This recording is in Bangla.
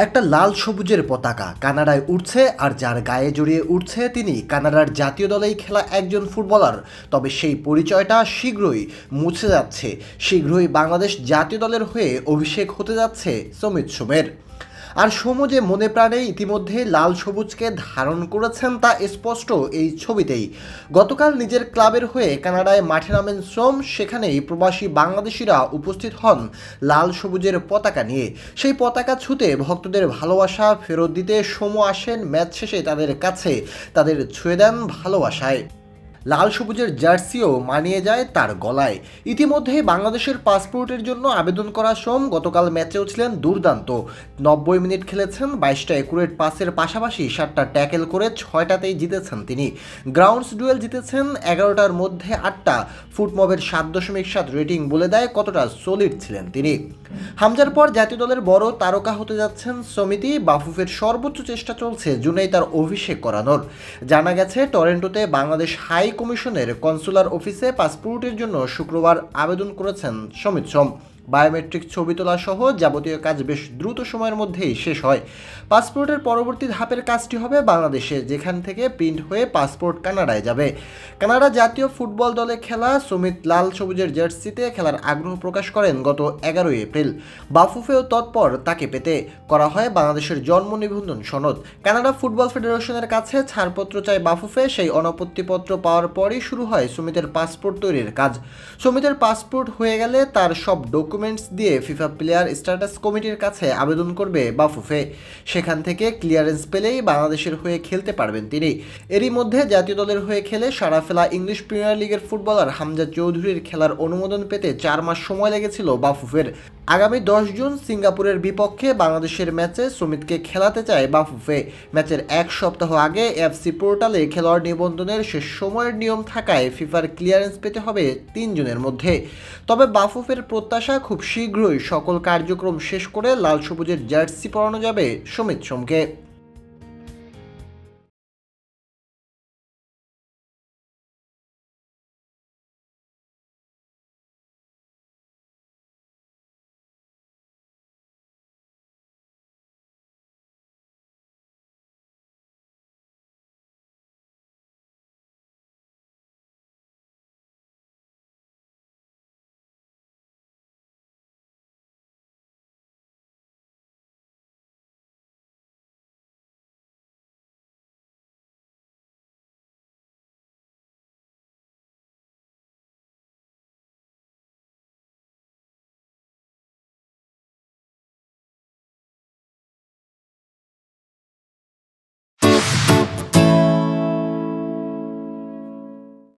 একটা লাল সবুজের পতাকা কানাডায় উঠছে আর যার গায়ে জড়িয়ে উঠছে তিনি। কানাডার জাতীয় দলেই খেলা একজন ফুটবলার। তবে সেই পরিচয়টা শীঘ্রই মুছে যাচ্ছে। শীঘ্রই বাংলাদেশ জাতীয় দলের হয়ে অভিষেক হতে যাচ্ছে সমিত সোমের আর সোমু যে মনে প্রাণে ইতিমধ্যে লাল সবুজকে ধারণ করেছেন তা স্পষ্ট এই ছবিতেই। গতকাল নিজের ক্লাবের হয়ে কানাডায় মাঠে নামেন সোম, সেখানেই প্রবাসী বাংলাদেশিরা উপস্থিত হন লাল সবুজের পতাকা নিয়ে। সেই পতাকা ছুতে ভক্তদের ভালোবাসা ফেরত দিতে সোমু আসেন, ম্যাচ শেষে তাদের কাছে তাদের ছুঁয়ে দেন ভালোবাসায়। লাল সবুজের জার্সিও মানিয়ে যায় তার গলায়। ইতিমধ্যে বাংলাদেশের পাসপোর্টের জন্য আবেদন করা সোম গতকাল ম্যাচেও ছিলেন দুর্দান্ত। নব্বই মিনিট খেলেছেন, বাইশটা একুরেট পাসের পাশাপাশি সাতটা ট্যাকেল করে ছয়টাতেই জিতেছেন তিনি। গ্রাউন্ডস ডুয়েল জিতেছেন, এগারোটার মধ্যে আটটা। ফুটমবের সাত দশমিক সাত রেটিং বলে দেয় কতটা সলিড ছিলেন তিনি। হামজার পর জাতীয় দলের বড় তারকা হতে যাচ্ছেন সমিতি। বাফুফের সর্বোচ্চ চেষ্টা চলছে জুনেই তার অভিষেক করানোর। জানা গেছে, টরেন্টোতে বাংলাদেশ হাই কমিশনের কনসুলার অফিসে পাসপোর্টের জন্য শুক্রবার আবেদন করেছেন সমিত সোম। বায়োমেট্রিক ছবি তোলা সহ যাবতীয় কাজ বেশ দ্রুত সময়ের মধ্যেই শেষ হয়। পাসপোর্টের পরবর্তী ধাপের কাজটি হবে বাংলাদেশে, যেখান থেকে প্রিন্ট হয়ে পাসপোর্ট কানাডায় যাবে। কানাডা জাতীয় ফুটবল দলে খেলা সুমিত লাল সবুজের জার্সিতে খেলার আগ্রহ প্রকাশ করেন গত এগারোই এপ্রিল। বাফুফেও তৎপর তাকে পেতে করা হয় বাংলাদেশের জন্ম নিবন্ধন সনদ। কানাডা ফুটবল ফেডারেশনের কাছে ছাড়পত্র চায় বাফুফে, সেই অনাপত্তিপত্র পাওয়ার পরই শুরু হয় সুমিতের পাসপোর্ট তৈরির কাজ। সুমিতের পাসপোর্ট হয়ে গেলে তার সব ডকুমেন্টস দিয়ে ফিফা প্লেয়ার স্ট্যাটাস কমিটির কাছে আবেদন করবে বাফুফে। সেখান থেকে ক্লিয়ারেন্স পেলেই বাংলাদেশের হয়ে খেলতে পারবেন তিনি। এরই মধ্যে জাতীয় দলের হয়ে খেলে সারা ফেলা ইংলিশ প্রিমিয়ার লিগের ফুটবলার হামজা চৌধুরীর খেলার অনুমোদন পেতে চার মাস সময় লেগেছিল বাফুফের। আগামী দশ জুন সিঙ্গাপুরের বিপক্ষে বাংলাদেশের ম্যাচে সুমিতকে খেলাতে চায় বাফুফে। ম্যাচের এক সপ্তাহ আগে এফসি পোর্টালে খেলোয়াড় নিবন্ধনের শেষ সময়ের নিয়ম থাকায় ফিফার ক্লিয়ারেন্স পেতে হবে তিন জনের মধ্যে। তবে বাফুফের প্রত্যাশা খুব শীঘ্রই সকল কার্যক্রম শেষ করে লাল সবুজের জার্সি পরানো যাবে সমিত সোমকে।